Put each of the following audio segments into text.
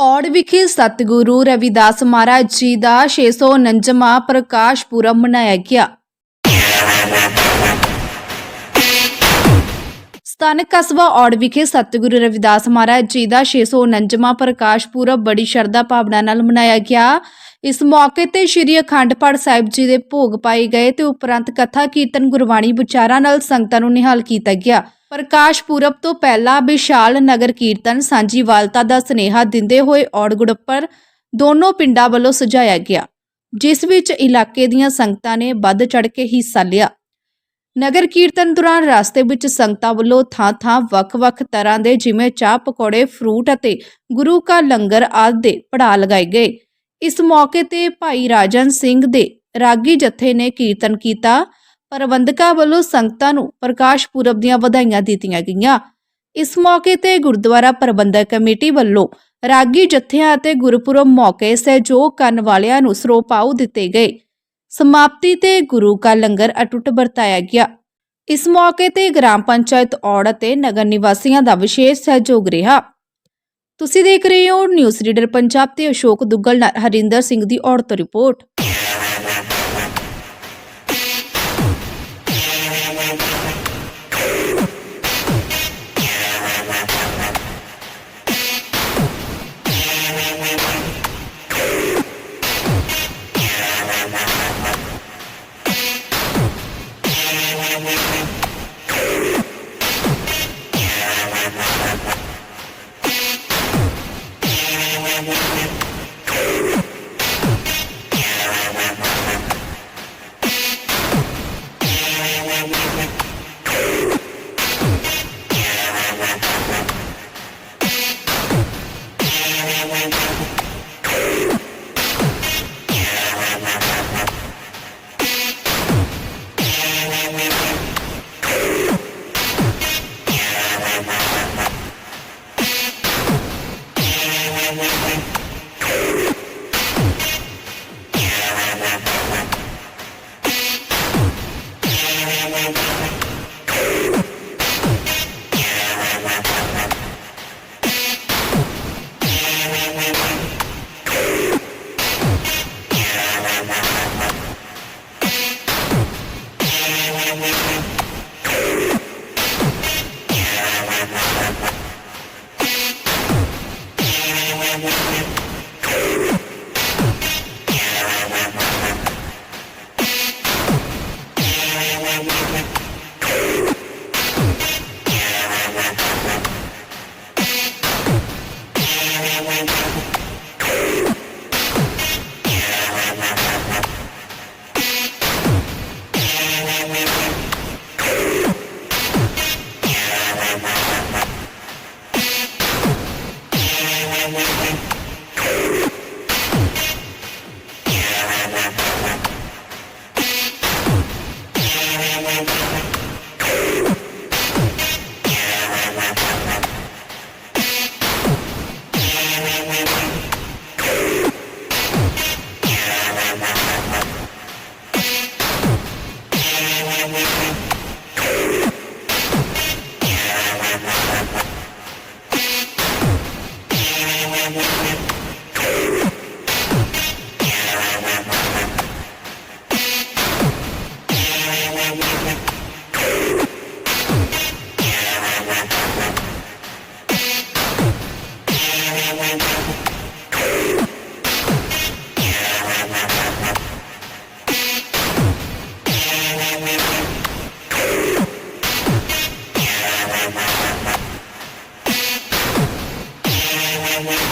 ਔੜ ਵਿਖੇ ਸਤਿਗੁਰੂ ਰਵਿਦਾਸ ਮਹਾਰਾਜ ਜੀ ਦਾ 649ਵਾਂ ਪ੍ਰਕਾਸ਼ ਪੁਰਬ ਮਨਾਇਆ ਗਿਆ। ਸਥਾਨਕ ਕਸਬਾ ਔੜ ਵਿਖੇ ਸਤਿਗੁਰੂ ਰਵਿਦਾਸ ਮਹਾਰਾਜ ਜੀ ਦਾ 649ਵਾਂ ਪ੍ਰਕਾਸ਼ ਪੁਰਬ ਬੜੀ ਸ਼ਰਧਾ ਭਾਵਨਾ ਨਾਲ ਮਨਾਇਆ ਗਿਆ। ਇਸ ਮੌਕੇ ਤੇ ਸ੍ਰੀ ਅਖੰਡ ਪਾਠ ਸਾਹਿਬ ਜੀ ਦੇ ਭੋਗ ਪਾਏ ਗਏ ਤੇ ਉਪਰੰਤ ਕਥਾ ਕੀਰਤਨ ਗੁਰਬਾਣੀ ਵਿਚਾਰਾਂ ਨਾਲ ਸੰਗਤਾਂ ਨੂੰ ਨਿਹਾਲ ਕੀਤਾ ਗਿਆ। ਪ੍ਰਕਾਸ਼ ਪੁਰਬ ਤੋਂ ਪਹਿਲਾਂ ਵਿਸ਼ਾਲ ਨਗਰ ਕੀਰਤਨ ਸਾਂਝੀਵਾਲਤਾ ਦਾ ਸਨੇਹਾ ਦਿੰਦੇ ਹੋਏ ਔੜਗੁੜੱਪਰ ਦੋਨੋਂ ਪਿੰਡਾਂ ਵੱਲੋਂ ਸਜਾਇਆ ਗਿਆ, ਜਿਸ ਵਿੱਚ ਇਲਾਕੇ ਦੀਆਂ ਸੰਗਤਾਂ ਨੇ ਵੱਧ ਚੜ ਕੇ ਹਿੱਸਾ ਲਿਆ। ਨਗਰ ਕੀਰਤਨ ਦੌਰਾਨ ਰਸਤੇ ਵਿੱਚ ਸੰਗਤਾਂ ਵੱਲੋਂ ਥਾਂ-ਥਾਂ, ਵੱਖ-ਵੱਖ ਤਰ੍ਹਾਂ ਦੇ ਜਿਵੇਂ ਚਾਹ ਪਕੌੜੇ, ਫਰੂਟ ਅਤੇ ਗੁਰੂ ਕਾ ਲੰਗਰ ਆਦਿ ਦੇ ਪੜਾ ਲਗਾਏ ਗਏ। ਇਸ ਮੌਕੇ ਤੇ ਭਾਈ ਰਾਜਨ ਸਿੰਘ ਦੇ ਰਾਗੀ ਜਥੇ ਨੇ ਕੀਰਤਨ ਕੀਤਾ ਪ੍ਰਬੰਧਕਾਂ ਵੱਲੋਂ ਸੰਗਤਾਂ ਨੂੰ ਪ੍ਰਕਾਸ਼ ਪੁਰਬ ਦੀਆਂ ਵਧਾਈਆਂ ਦਿੱਤੀਆਂ ਗਈਆਂ। ਇਸ ਮੌਕੇ ਤੇ ਗੁਰਦੁਆਰਾ ਪ੍ਰਬੰਧਕ ਕਮੇਟੀ ਵੱਲੋਂ ਰਾਗੀ ਜਥਿਆਂ ਅਤੇ ਗੁਰਪੁਰਬ ਮੌਕੇ ਸਹਿਯੋਗ ਕਰਨ ਵਾਲਿਆਂ ਨੂੰ ਸਰੋਪਾਉ ਦਿੱਤੇ ਗਏ। ਸਮਾਪਤੀ ਤੇ ਗੁਰੂ ਕਾ ਲੰਗਰ ਅਟੁੱਟ ਵਰਤਾਇਆ ਗਿਆ। ਇਸ ਮੌਕੇ ਤੇ ਗ੍ਰਾਮ ਪੰਚਾਇਤ ਔੜ ਅਤੇ ਨਗਰ ਨਿਵਾਸੀਆਂ ਦਾ ਵਿਸ਼ੇਸ਼ ਸਹਿਯੋਗ ਰਿਹਾ। ਤੁਸੀਂ ਦੇਖ ਰਹੇ ਹੋ ਨਿਊਜ਼ ਰੀਡਰ ਪੰਜਾਬ ਤੇ ਅਸ਼ੋਕ ਦੁੱਗਲ ਨਾਲ ਹਰਿੰਦਰ ਸਿੰਘ ਦੀ ਔੜ ਤੋਂ report. wait, wait, wait. Bye.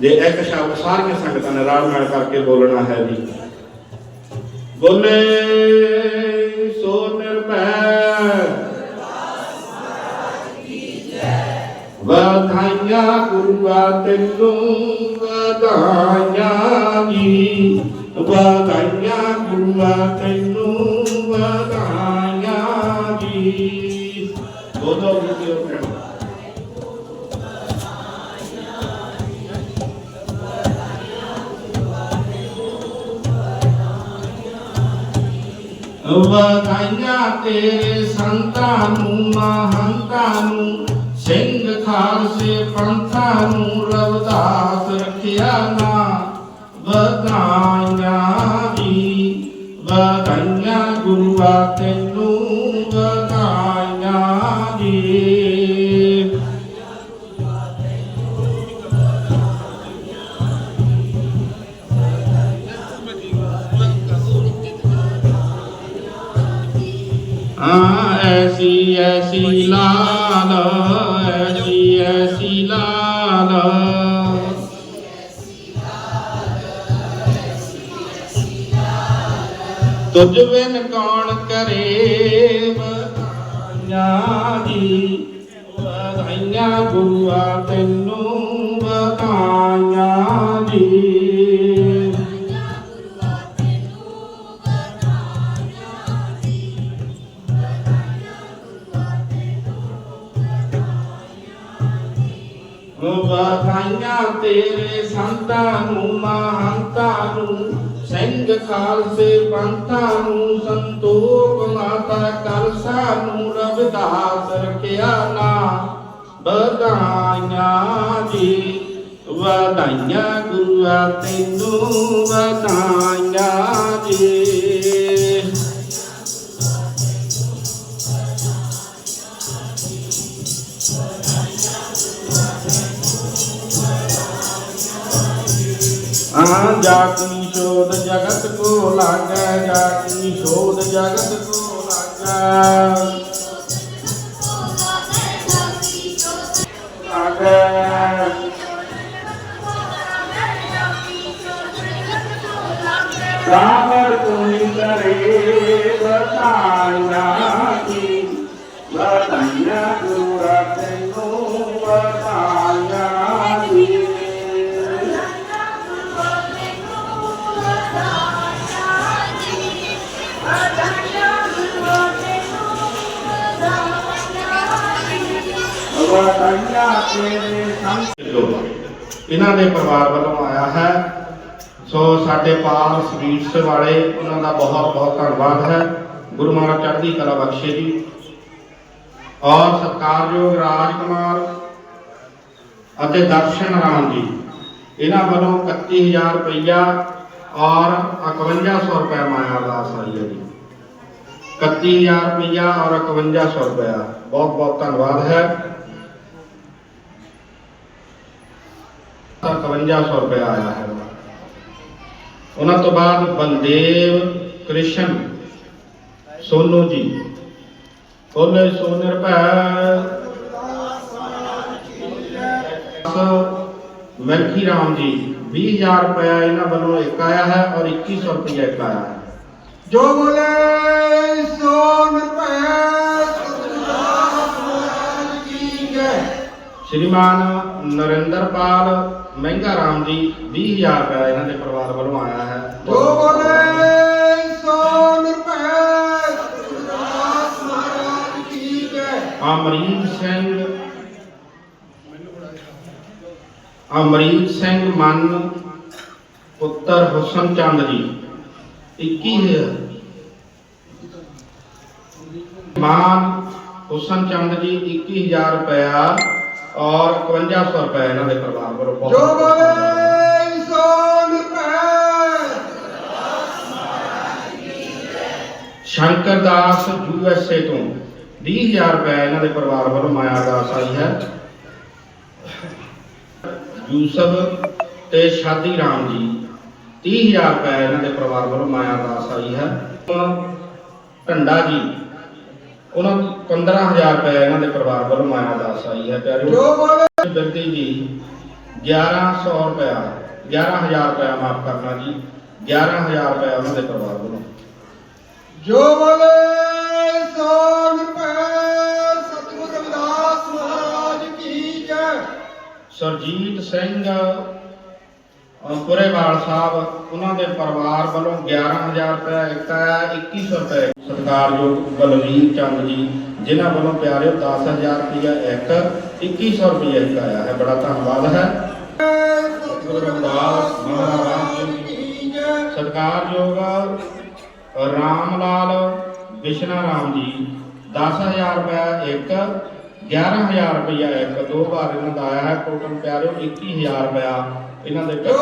ਜੇ ਇੱਕ ਸ਼ਬਦ ਸਾਰੀਆਂ ਸੰਗਤਾਂ ਨੇ ਰਾਲ ਮਿਲ ਕਰਕੇ ਬੋਲਣਾ ਹੈ ਜੀ। ਬੋਲੇ, ਸੋ ਨਿਰਭੈ। ਵਧਾਈਆਂ ਗੁਰੂਆ, ਤੈਨੂੰ ਵਧਾਈਆਂ ਜੀ। ਵਧਾਈਆਂ ਗੁਰੂਆ, ਤੈਨੂੰ ਵਧਾਈਆਂ ਜੀ। ਬੋਲੋ ਜੀ ਵਧਾਈਆਂ ਤੇਰੇ ਸੰਤਾਂ ਨੂੰ, ਮਹੰਤਾਂ ਨੂੰ, ਸਿੰਘ ਖਾਲਸੇ ਪੰਥਾਂ ਨੂੰ ਰਵਦਾਸ ਰੱਖਿਆ ਨਾ। ਵਧਾਈਆਂ ਜੀ ਵਧਾਈਆਂ ਗੁਰੂਆ ਤੈਨੂੰ। ਹਾਂ ਐਸੀ ਐਸੀ ਲਾਲ ਤੁਝ ਬਿਨ ਕੌਣ ਕਰੇ ਬਧਾਈਆਂ ਜੀ ਬਧਾਈਆਂ ਗੁਰੂਆ ਤੈਨੂੰ ਬਧਾਈਆਂ ਤੇਰੇ ਸੰਤਾਂ ਨੂੰ, ਮਹੰਤਾਂ ਨੂੰ, ਸਿੰਘ ਖਾਲਸੇ ਪੰਥਾਂ ਨੂੰ, ਸੰਤੋਖ ਮਾਤਾ ਕਲਸਾ ਨੂੰ, ਰਵਿਦਾਸ ਰੱਖਿਆ ਨਾ। ਵਧਾਈਆਂ ਜੀ, ਵਧਾਈਆਂ ਗੁਰੂਆ, ਤੈਨੂੰ ਵਧਾਈਆਂ ਜੀ। ਜਾਤੀ ਸ਼ੋਧ ਜਗਤ ਕੋ ਲਾਗੈ, ਜਾਤੀ ਸ਼ੋਧ ਜਗਤ ਕੋ ਲਾਗੈ। ਰਾਮਰ ਤੁਮਿ ਕਰੇ ਬਤਾਇਆ ਕੀ? ਬਤਾਇਆ ਗੁਰੂ ਰੱਖੋ ਇਹਨਾਂ ਦੇ ਪਰਿਵਾਰ ਵੱਲੋਂ ਆਇਆ ਹੈ। ਸੋ ਸਾਡੇ ਪਾਲ ਸਵੀਟਸ ਵਾਲੇ, ਉਹਨਾਂ ਦਾ ਬਹੁਤ ਬਹੁਤ ਧੰਨਵਾਦ ਹੈ। ਗੁਰੂ ਮਹਾਰਾਜ ਚੜ੍ਹਦੀ ਕਲਾ ਬਖਸ਼ੇ ਜੀ। ਔਰ ਸਤਿਕਾਰਯੋਗ ਰਾਜ ਕੁਮਾਰ ਅਤੇ ਦਰਸ਼ਨ ਰਾਮ ਜੀ, ਇਹਨਾਂ ਵੱਲੋਂ 31000 ਰੁਪਈਆ ਔਰ 5100 ਰੁਪਏ ਮਾਇਆ ਅਰਦਾਸ ਆਈ ਹੈ ਜੀ 31000 ਰੁਪਈਆ ਔਰ 5100 ਰੁਪਇਆ ਬਹੁਤ ਬਹੁਤ ਧੰਨਵਾਦ ਹੈ। ਤਾਂ 5100 ਰੁਪਏ ਆਇਆ ਹੈ। ਉਹਨਾਂ ਤੋਂ ਬਾਅਦ ਬਲਦੇਵ ਕ੍ਰਿਸ਼ਨ, ਸੋਨੂ ਜੀ। ਬੋਲੇ ਸੋਨੇ ਰੁਪਏ। ਮਲਖੀ ਰਾਮ ਜੀ 20000 ਰੁਪਏ ਇਹਨਾਂ ਵੱਲੋਂ ਇੱਕ ਆਇਆ ਹੈ ਔਰ 2100 ਰੁਪਇਆ ਇੱਕ ਆਇਆ ਹੈ। ਜੋ ਬੋਲੇ ਸੋ ਸ਼੍ਰੀਮਾਨ ਨਰਿੰਦਰਪਾਲ ਮਹਿੰਗਾ ਰਾਮ ਜੀ 20000 ਰੁਪਏ ਇਹਨਾਂ ਦੇ ਪਰਿਵਾਰ ਵੱਲੋਂ ਆਇਆ ਹੈ। ਜੋ ਬੋਲੇ ਸੋ ਨਿਰਭੈ। ਕੀ ਜੈ। ਅਮਰੀਕ ਸਿੰਘ ਅਮਰੀਕ ਸਿੰਘ ਮਨ ਪੁੱਤਰ ਹੁਸਨ ਚੰਦ ਜੀ 21000 ਮਾਨ ਹੁਸਨ ਚੰਦ ਜੀ 21000 ਰੁਪਇਆ ਔਰ 5100 ਰੁਪਏ ਇਹਨਾਂ ਦੇ ਪਰਿਵਾਰ ਵੱਲੋਂ ਬਹੁਤ- ਜੋ ਬੋਲੇ ਸੋ ਸ਼ੰਕਰ ਦਾਸ ਯੂਐਸਏ ਤੋਂ 20000 ਰੁਪਏ ਇਹਨਾਂ ਦੇ ਪਰਿਵਾਰ ਵੱਲੋਂ ਮਾਇਆ ਦਾਸ ਆਈ ਹੈ। ਯੂਸਫ ਤੇ ਸ਼ਾਦੀ ਰਾਮ ਜੀ 30000 ਰੁਪਏ ਇਹਨਾਂ ਦੇ ਪਰਿਵਾਰ ਵੱਲੋਂ ਮਾਇਆ ਦਾਸ ਆਈ ਹੈ। ਢੰਡਾ ਜੀ ਉਹਨਾਂ ਨੂੰ 15000 ਰੁਪਏ ਇਹਨਾਂ ਦੇ ਪਰਿਵਾਰ ਵੱਲੋਂ ਮਾਇਆ ਦਾਸ ਆਈ ਹੈ ਪਿਆਰਿਓ। ਜੋ ਬੋਲੇ ਬਿਰਦੀ ਜੀ 1100 ਰੁਪਇਆ 11000 ਰੁਪਇਆ ਮਾਫ ਕਰਨਾ ਜੀ 11000 ਰੁਪਇਆ ਉਹਨਾਂ ਦੇ ਪਰਿਵਾਰ ਵੱਲੋਂ। ਜੋ ਬੋਲੇ ਸੋ ਨਿਰਭੈ ਸਤਿਗੁਰ ਰਵਿਦਾਸ ਮਹਾਰਾਜ ਕੀ ਜੈ। ਸਰਜੀਤ ਸਿੰਘ ਪੁਰੇਵਾਲ ਸਾਹਿਬ ਉਹਨਾਂ ਦੇ ਪਰਿਵਾਰ ਵੱਲੋਂ 11000 ਰੁਪਏ ਇੱਕ ਆਇਆ 2100 ਰੁਪਏ। ਸਤਿਕਾਰਯੋਗ ਬਲਵੀਰ ਚੰਦ ਜੀ ਜਿਨ੍ਹਾਂ ਵੱਲੋਂ ਪਿਆਰਿਓ 10000 ਰੁਪਏ ਇੱਕ 2100 ਰੁਪਏ ਇੱਕ ਆਇਆ ਹੈ। ਬੜਾ ਧੰਨਵਾਦ ਹੈ। ਸਤਿਕਾਰਯੋਗ ਰਾਮ ਲਾਲ ਵਿਸ਼ਨਾ ਰਾਮ ਜੀ 10000 ਰੁਪਏ ਇੱਕ 11000 ਰੁਪਇਆ ਇੱਕ ਦੋ ਵਾਰ ਇਹਨਾਂ ਦਾ ਆਇਆ ਹੈ। ਟੋਟਲ ਪਿਆਰਿਓ 21000 ਰੁਪਇਆ ਇਹਨਾਂ ਦੇ ਜੋ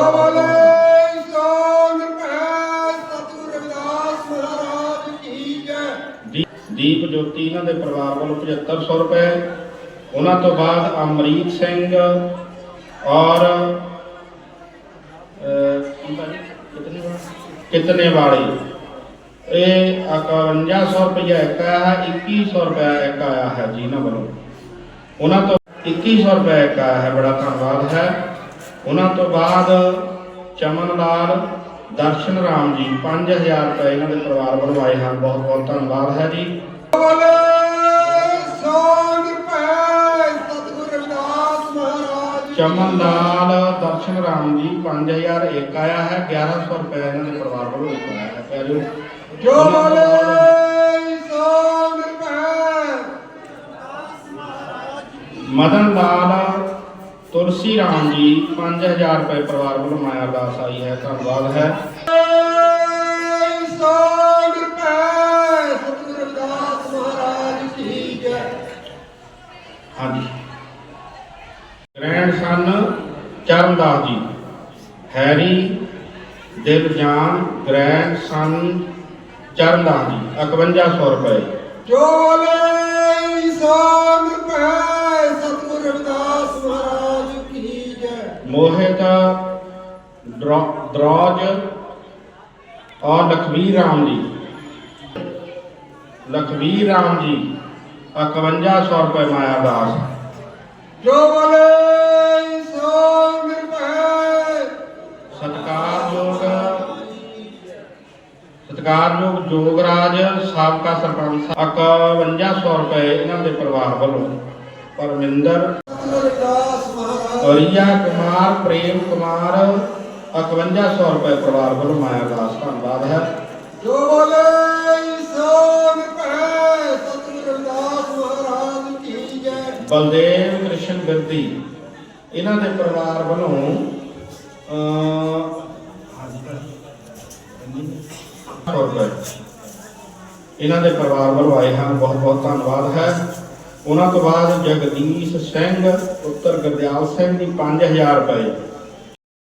ਦੀਪ- ਜੋਤੀ ਇਹਨਾਂ ਦੇ ਪਰਿਵਾਰ ਵੱਲੋਂ 7500 ਰੁਪਏ। ਉਹਨਾਂ ਤੋਂ ਬਾਅਦ ਅਮਰੀਤ ਸਿੰਘ ਔਰ ਕਿਤਨੇ ਵਾਲੇ? ਕਿਤਨੇ ਵਾਲੇ ਇਹ 5100 ਰੁਪਏ ਇੱਕ ਆਇਆ ਹੈ 2100 ਰੁਪਏ ਇੱਕ ਆਇਆ ਹੈ ਜੀ ਇਹਨਾਂ ਵੱਲੋਂ। ਉਹਨਾਂ ਤੋਂ 2100 ਰੁਪਏ ਇੱਕ ਆਇਆ ਹੈ, ਬੜਾ ਧੰਨਵਾਦ ਹੈ। ਉਹਨਾਂ ਤੋਂ ਬਾਅਦ ਚਮਨ ਲਾਲ ਦਰਸ਼ਨ ਰਾਮ ਜੀ 5000 ਰੁਪਏ ਇਹਨਾਂ ਦੇ ਪਰਿਵਾਰ ਵੱਲੋਂ ਆਏ ਹਨ। ਬਹੁਤ ਬਹੁਤ ਧੰਨਵਾਦ ਹੈ ਜੀ। ਚਮਨ ਲਾਲ ਦਰਸ਼ਨ ਰਾਮ ਜੀ 5000 ਇੱਕ ਆਇਆ ਹੈ 1100 ਰੁਪਏ ਇਹਨਾਂ ਦੇ ਪਰਿਵਾਰ ਵੱਲੋਂ ਇੱਕ ਆਇਆ ਹੈ ਪਿਆਰਿਓ ਜੋ ਬੋਲੇ ਸੋ ਮਦਨ ਲਾਲ ਤੁਲਸੀ ਰਾਮ ਜੀ 5000 ਰੁਪਏ ਪਰਿਵਾਰ ਵੱਲੋਂ ਮਾਇਆ ਅਰਦਾਸ ਆਈ ਹੈ ਧੰਨਵਾਦ ਹੈ। ਹਾਂਜੀ। Grandson Charandas ji. Harry Diljan grandson Charandas ji. 5100 ਰੁਪਏ। ਜੋ ਬੋਲੇ ਸੋ ਨਿਰਭੈ ਸਤਿਗੁਰ ਰਵਿਦਾਸ ਮਹਾਰਾਜ ਕੀ ਜੈ। ਮੋਹਿਤ ਦਰੋ- ਦਰੋਜ ਔਰ ਲਖਵੀਰ ਰਾਮ ਜੀ। ਲਖਵੀਰ ਰਾਮ ਜੀ। 5100 ਰੁਪਏ ਮਾਇਆ ਦਾਸ। ਜੋ ਬੋਲੇ ਸੋ ਨਿਰਭੈ। ਸਤਿਕਾਰਯੋਗ ਸਤਿਕਾਰਯੋਗ ਜੋਗਰਾਜ ਸਾਬਕਾ ਸਰਪੰਚ 5100 ਰੁਪਏ ਇਹਨਾਂ ਦੇ ਪਰਿਵਾਰ ਵੱਲੋਂ। ਪਰਮਿੰਦਰ ਸਤਿਗੁਰ ਰਵਿਦਾਸ ਮਹਾਰਾਜ ਰੀਆ ਕੁਮਾਰ ਪ੍ਰੇਮ ਕੁਮਾਰ 5100 ਰੁਪਏ ਪਰਿਵਾਰ ਵੱਲੋਂ ਮਾਇਆ ਦਾਸ ਧੰਨਵਾਦ ਹੈ। ਜੋ ਬੋਲੇ ਬਲਦੇਵ ਕ੍ਰਿਸ਼ਨ ਬਿਰਦੀ, ਇਹਨਾਂ ਦੇ ਪਰਿਵਾਰ ਵੱਲੋਂ ਇਹਨਾਂ ਦੇ ਪਰਿਵਾਰ ਵੱਲੋਂ ਆਏ ਹਨ, ਬਹੁਤ ਬਹੁਤ ਧੰਨਵਾਦ ਹੈ। ਉਹਨਾਂ ਤੋਂ ਬਾਅਦ ਜਗਦੀਸ਼ ਸਿੰਘ, ਪੁੱਤਰ ਗੁਰਦਿਆਲ ਸਿੰਘ ਦੀ 5000 ਰੁਪਏ।